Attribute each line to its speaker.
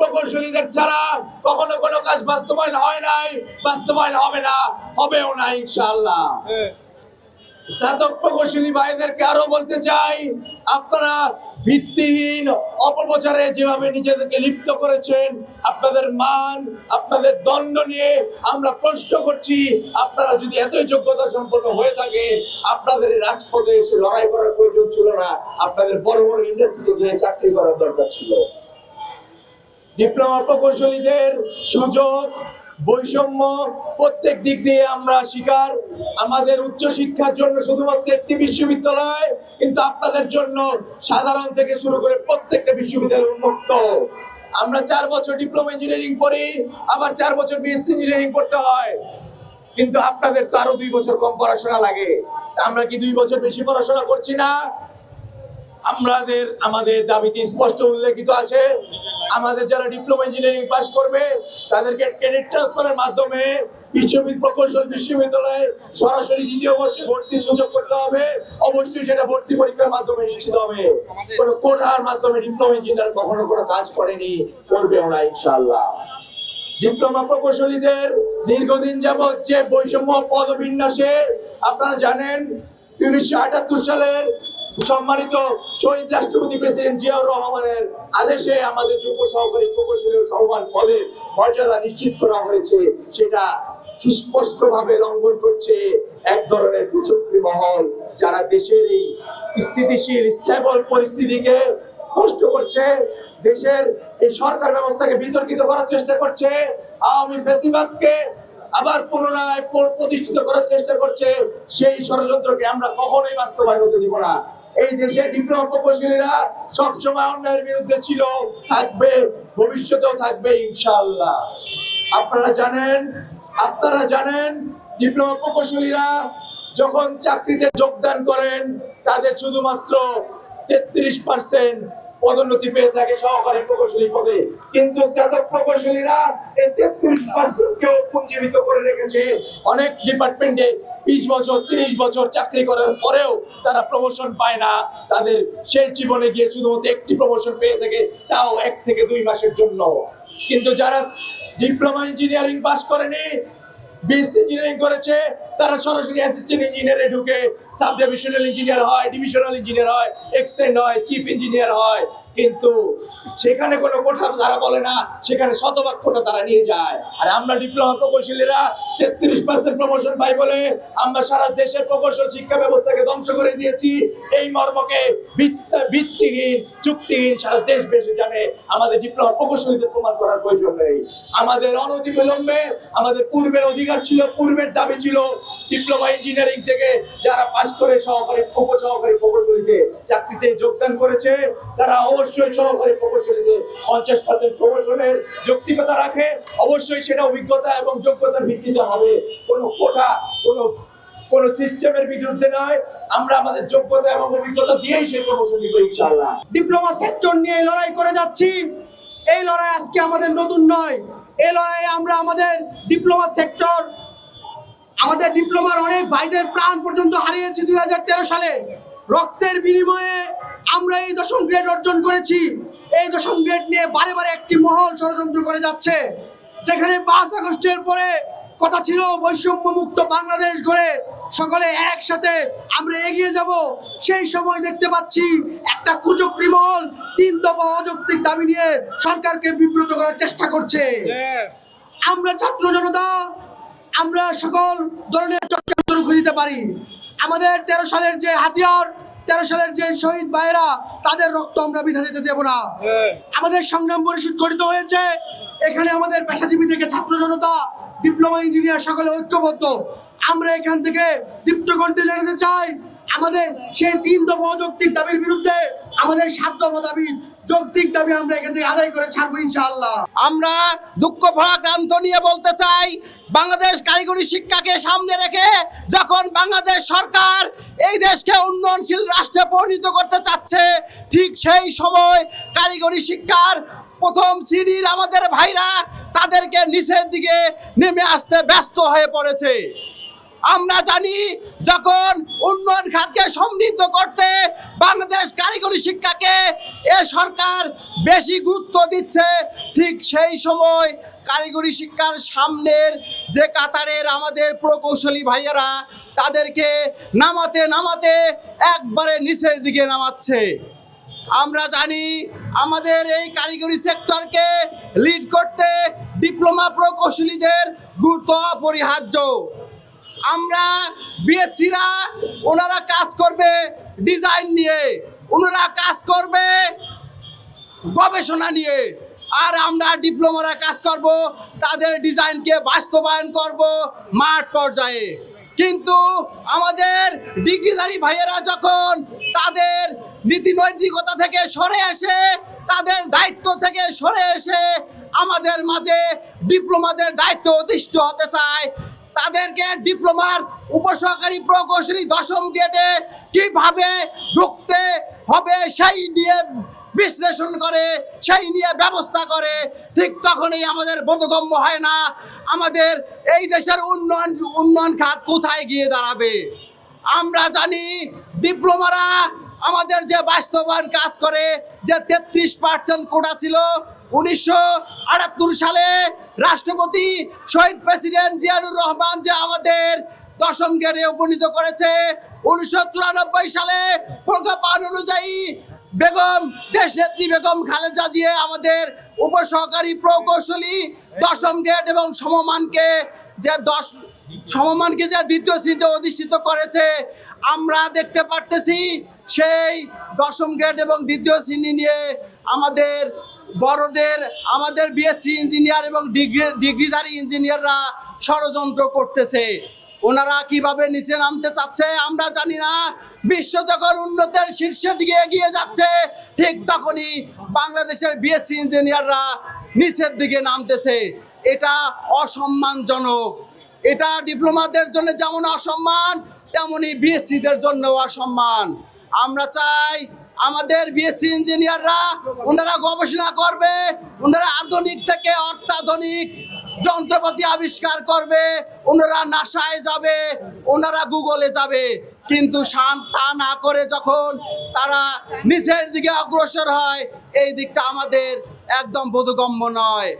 Speaker 1: প্রকৌশলীদের ছাড়া কখনো কোনো কাজ বাস্তবায়ন হয় নাই। বাস্তবায়ন হবে না, হবেও না, ইনশাআল্লাহ। স্নাতক প্রকৌশলী ভাইদেরকে আরও বলতে চাই, আপনারা ভিত্তিহীন, অপপ্রচারে যেভাবে নিজেদেরকে লিপ্ত করেছেন, আপনাদের মান, আপনাদের দণ্ড নিয়ে আমরা প্রশ্ন করছি, আপনারা যদি এতই যোগ্যতা সম্পন্ন হয়ে থাকে, আপনাদের রাজপথে এসে লড়াই করার প্রয়োজন ছিল না, আপনাদের বড় বড় ইন্ডাস্ট্রিতে গিয়ে চাকরি করার দরকার ছিল। ডিপ্লোমা প্রকৌশলীদের সুযোগ, বৈষম্য প্রত্যেক দিক দিয়ে আমরা শিকার আমাদের উচ্চ শিক্ষার জন্য শুধুমাত্র একটি বিশ্ববিদ্যালয়, কিন্তু আপনাদের জন্য সাধারণ থেকে শুরু করে প্রত্যেকটা বিশ্ববিদ্যালয় উন্মুক্ত। আমরা চার বছর ডিপ্লোমা ইঞ্জিনিয়ারিং পড়ি, আবার চার বছর বিএসসি ইঞ্জিনিয়ারিং পড়তে হয়। কিন্তু আপনাদের তো আরও দুই বছর কম পড়াশোনা লাগে। আমরা কি দুই বছর বেশি পড়াশোনা করছি না? আমাদের আমাদের দাবিতে স্পষ্ট উল্লেখিত আছে, আমাদের যারা ডিপ্লোমা ইঞ্জিনিয়ারিং পাস করবে, তাদেরকে ক্রেডিট ট্রান্সফারের মাধ্যমে বিশ্ববিদ্যালয় প্রকৌশল বিশ্ববিদ্যালয়ে সরাসরি দ্বিতীয় বর্ষে ভর্তির সুযোগ করতে হবে। অবশ্যই সেটা ভর্তি পরীক্ষার মাধ্যমে নিশ্চিত হবে। কোনো কোটার মাধ্যমে ডিপ্লোমা ইঞ্জিনিয়ার কখনো কোনো কাজ করেনি, করবেও না ইনশাআল্লাহ। ডিপ্লোমা প্রকৌশলীদের দীর্ঘদিন যাবৎ যে বৈষম্য পদবিন্যাসে, আপনারা জানেন, উনিশশো আটাত্তর সালের সম্মানিত শহীদ রাষ্ট্রপতি প্রেসিডেন্ট জিয়াউর রহমানের আদেশে আমাদের যুব সহকারী প্রকৌশলী ও সমান পদে মর্যাদা নিশ্চিত করা হয়েছে। সেটা সুস্পষ্টভাবে লঙ্ঘন করছে এক ধরনের কুচক্রী মহল, যারা দেশের এই স্থিতিশীল স্টেবল পরিস্থিতিকে কষ্ট করছে। দেশের এই সরকার ব্যবস্থাকে বিতর্কিত করার চেষ্টা করছে। আওয়ামী ফেসিবাদকে আবার পুনরায় প্রতিষ্ঠিত করার চেষ্টা করছে। সেই ষড়যন্ত্রকে আমরা কখনোই বাস্তবায়ন হতে দিব না। এই দেশের ডিপ্লোমা প্রকৌশলীরা সবসময় অন্যায়ের বিরুদ্ধে ছিল, থাকবে, ভবিষ্যতেও থাকবে ইনশাল্লাহ আপনারা জানেন আপনারা জানেন ডিপ্লোমা প্রকৌশলীরা যখন চাকরিতে যোগদান করেন, তাদের শুধুমাত্র তেত্রিশ পার্সেন্ট পদোন্নতি পেয়ে থাকে সহকারী প্রকৌশলী পদে। কিন্তু স্নাতক প্রকৌশলীরা এই তেত্রিশ পার্সেন্টকেও পুঞ্জীবিত করে রেখেছে। অনেক ডিপার্টমেন্টে বিশ বছর, তিরিশ বছর চাকরি করার পরেও তারা প্রমোশন পায় না। তাদের শেষ জীবনে গিয়ে শুধুমাত্র একটি প্রমোশন পেয়ে থাকে, তাও এক থেকে দুই মাসের জন্য। কিন্তু যারা ডিপ্লোমা ইঞ্জিনিয়ারিং পাস করেনি বিএস ইঞ্জিনিয়ারিং করেছে, তারা সরাসরি অ্যাসিস্ট্যান্ট ইঞ্জিনিয়ারে ঢুকে সাব ডিভিশনাল ইঞ্জিনিয়ার হয় ডিভিশনাল ইঞ্জিনিয়ার হয় এক্সটেন্ড হয় চিফ ইঞ্জিনিয়ার হয়। কিন্তু সেখানে কোনো কোঠা তারা বলে না, সেখানে শতভাগ কোঠা তারা নিয়ে যায়। আর আমরা ডিপ্লোমা প্রকৌশলীরা তেত্রিশ পার্সেন্ট প্রমোশন পাই বলে আমরা সারা দেশের প্রকৌশল শিক্ষা ব্যবস্থাকে ধ্বংস করে দিয়েছি। এই মর্মকে ভিত্ত- ভিত্তিহীন, চুক্তিহীন সারা দেশ বেশি জানে। আমাদের ডিপ্লোমা প্রকৌশলীদের প্রমাণ করার প্রয়োজন নেই। আমাদের অনতিবিলম্বে আমাদের পূর্বের অধিকার ছিল, পূর্বের দাবি ছিল ডিপ্লোমা ইঞ্জিনিয়ারিং থেকে যারা পাশ করে সহকারী, উপসহকারী প্রকৌশলীতে চাকরিতে যোগদান করেছে, তারা অবশ্যই সহকারী প্রকৌশলীতে পঞ্চাশ পার্সেন্ট প্রমোশনের যৌক্তিকতা রাখে। অবশ্যই সেটা অভিজ্ঞতা এবং যোগ্যতার ভিত্তিতে হবে। কোনো কোটা কোনো কোনো সিস্টেমের বিরুদ্ধে নয়। আমরা আমাদের যোগ্যতা এবং অভিজ্ঞতা দিয়েই সেই প্রমোশন দিব ইনশাআল্লাহ।
Speaker 2: ডিপ্লোমা সেক্টর নিয়ে লড়াই করে যাচ্ছি। এই লড়াই আজকে আমাদের নতুন নয়। এই লড়াইয়ে আমরা আমাদের ডিপ্লোমা সেক্টর আমাদের ডিপ্লোমার অনেক ভাইদের প্রাণ পর্যন্ত হারিয়েছি দু হাজার তেরো সালে। রক্তের বিনিময়ে আমরা এই দশম গ্রেড অর্জন করেছি। এই দশম গ্রেড নিয়ে বারে বারে একটি মহল ষড়যন্ত্র করে যাচ্ছে। যেখানে পাঁচ আগস্টের পরে কথা ছিল বৈষম্য মুক্ত বাংলাদেশ গড়ে সকলে একসাথে আমরা এগিয়ে যাব। সেই সময় দেখতে পাচ্ছি একটা কুচক্রী মহল তিন দফা অযৌক্তিক দাবি নিয়ে সরকারকে বিব্রত করার চেষ্টা করছে। আমরা ছাত্র জনতা আমরা সকল ধরনের রুখে দিতে পারি। আমাদের তেরো সালের যে হাতিয়ার, তেরো সালের যে শহীদ ভাইয়েরা, তাদের রক্ত আমরা বিধা যেতে দেব না। আমাদের সংগ্রাম পরিষদ গঠিত হয়েছে। এখানে আমাদের পেশাজীবী থেকে ছাত্র জনতা, ডিপ্লোমা ইঞ্জিনিয়ার সকলে ঐক্যবদ্ধ। আমরা এখান থেকে দীপ্ত কণ্ঠে জানাতে চাই, আমাদের সেই তিন দফা অযৌক্তিক দাবির বিরুদ্ধে আমাদের সাত দফা দাবি, যৌক্তিক দাবি আমরা এখান থেকে আদায় করে ছাড়বো ইনশাআল্লাহ।
Speaker 3: আমরা দুঃখ ভরা ক্রান্ত নিয়ে বলতে চাই বাংলাদেশ কারিগরি শিক্ষাকে সামনে রেখে যখন বাংলাদেশ সরকার এই দেশকে উন্নয়নশীল রাষ্ট্রে পরিণত করতে চাচ্ছে, ঠিক সেই সময় কারিগরি শিক্ষার প্রথম শ্রেণির আমাদের ভাইরা তাদেরকে নিচের দিকে নেমে আসতে ব্যস্ত হয়ে পড়েছে। আমরা জানি যখন উন্নয়ন খাতকে সমৃদ্ধ করতে বাংলাদেশ কারিগরি শিক্ষাকে এ সরকার বেশি গুরুত্ব দিচ্ছে, ঠিক সেই সময় কারিগরি শিক্ষার সামনের যে কাতারের আমাদের প্রকৌশলী ভাইয়েরা তাদেরকে নামাতে নামাতে একবারে নিচের দিকে নামাচ্ছে। আমরা জানি আমাদের এই কারিগরি সেক্টরকে লিড করতে ডিপ্লোমা প্রকৌশলীদের গুরুত্ব অপরিহার্য। আমরা বিএসসিরা ওনারা কাজ করবে ডিজাইন নিয়ে, ওনারা কাজ করবে গবেষণা নিয়ে। আর আমরা ডিপ্লোমারা কাজ করব, তাদের ডিজাইনকে বাস্তবায়ন করব মাঠ পর্যায়ে। কিন্তু আমাদের ডিগ্রিধারী ভাইয়েরা যখন তাদের নীতি নৈতিকতা থেকে সরে এসে, তাদের দায়িত্ব থেকে সরে এসে আমাদের মাঝে ডিপ্লোমাদের দায়িত্ব অধিষ্ঠ হতে চায় তাদেরকে ডিপ্লোমার উপসহকারী প্রকৌশলী দশম গেটে কীভাবে ঢুকতে হবে সেই নিয়ে বিশ্লেষণ করে, সেই নিয়ে ব্যবস্থা করে, ঠিক তখনই আমাদের বোধগম্য হয় না। আমাদের এই দেশের উন্নয়ন উন্নয়ন খাত কোথায় গিয়ে দাঁড়াবে? আমরা জানি ডিপ্লোমারা আমাদের যে বাস্তবায়ন কাজ করে, যে তেত্রিশ পার্সেন্ট কোটা ছিল, উনিশশো আটাত্তর সালে রাষ্ট্রপতি শহীদ প্রেসিডেন্ট জিয়াউর রহমান যে আমাদের দশম গ্রেডে উপনীত করেছে, উনিশশো চুরানব্বই সালে প্রজ্ঞাপন অনুযায়ী বেগম, দেশনেত্রী বেগম খালেদা জিয়া আমাদের উপসহকারী প্রকৌশলী দশম গ্রেড এবং সমমানকে যে দশ, সমমানকে যে দ্বিতীয় শ্রেণীতে অধিষ্ঠিত করেছে, আমরা দেখতে পারতেছি সেই দশম গ্রেড এবং দ্বিতীয় শ্রেণি নিয়ে আমাদের বড়দের, আমাদের বিএসসি ইঞ্জিনিয়ার এবং ডিগ্রি ডিগ্রিধারী ইঞ্জিনিয়াররা ষড়যন্ত্র করতেছে। ওনারা কীভাবে নিচে নামতে চাচ্ছে আমরা জানি না। বিশ্ব যখন উন্নতের শীর্ষের দিকে এগিয়ে যাচ্ছে। ঠিক তখনই বাংলাদেশের বিএসসি ইঞ্জিনিয়াররা নিচের দিকে নামতেছে। এটা অসম্মানজনক। এটা ডিপ্লোমাদের জন্য যেমন অসম্মান, তেমনি বিএসসিদের জন্য অসম্মান। আমরা চাই আমাদের বিএসসি ইঞ্জিনিয়াররা ওনারা গবেষণা করবে, ওনারা আধুনিক থেকে অত্যাধুনিক যন্ত্রপাতি আবিষ্কার করবে, ওনারা নাসায় যাবে, ওনারা গুগলে যাবে। কিন্তু তা না করে যখন তারা নিচের দিকে অগ্রসর হয়, এই দিকটা আমাদের একদম বোধগম্য নয়।